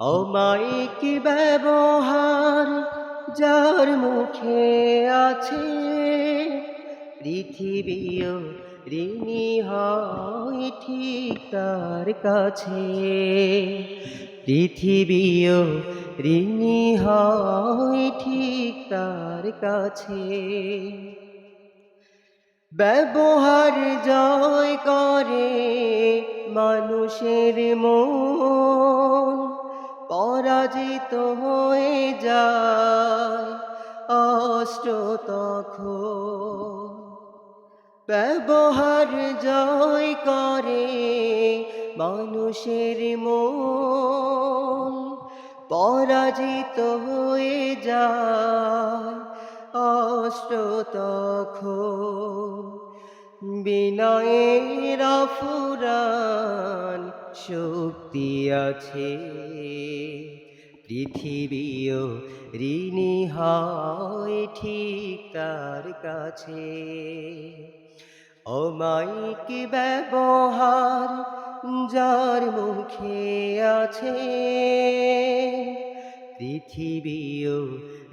অমায়িক ব্যবহার যার মুখে আছে, পৃথিবীও ঋণী হয় ঠিক তার কাছে। পৃথিবীও ঋণী হয় ঠিক তার কাছে। ব্যবহার জয় করে মানুষের মন পরাজিত হয়ে যায় অষ্ট তখন। ব্যবহার জয় করে মানুষের মন, পরাজিত হয়ে যায় অষ্ট তখন। বিনয়ের ফুরান শক্তি আছে। পৃথিবীও ঋণী হয় ঠিক তার কাছে। অমায়িক ব্যবহার যার মুখে আছে। পৃথিবীও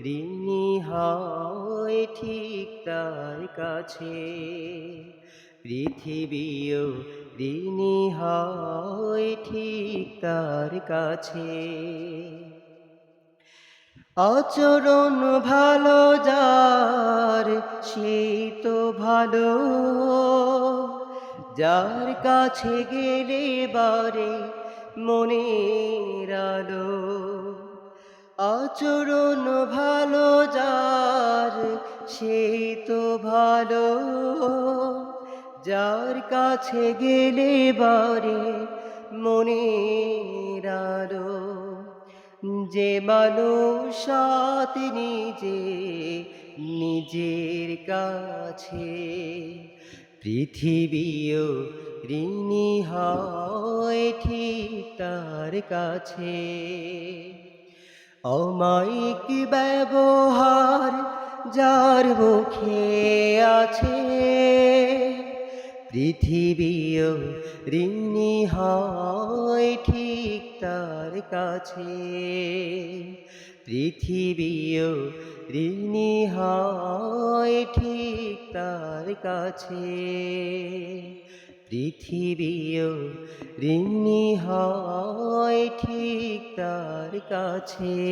ঋণী হয় ঠিক তার কাছে। পৃথিবীও ঋণী হয় ঠিক তার কাছে। আচরণ ভালো যার, সে তো ভালো। যার কাছে গেলে বারে মনের আলো। আচরণ ভালো যার, সে তো ভালো। যার কাছে গেলে বারে মনের আলো। যে মানুষ নিজে, নিজের কাছে। পৃথিবীও ঋণী হয় ঠিক তার কাছে। অমায়িক ব্যবহার যার মুখে আছে পৃথিবীও ঋণী হয় ঠিক তার কাছে। পৃথিবীও ঋণী হয় ঠিক তার কাছে। পৃথিবীও ঋণী হয় ঠিক তার কাছে।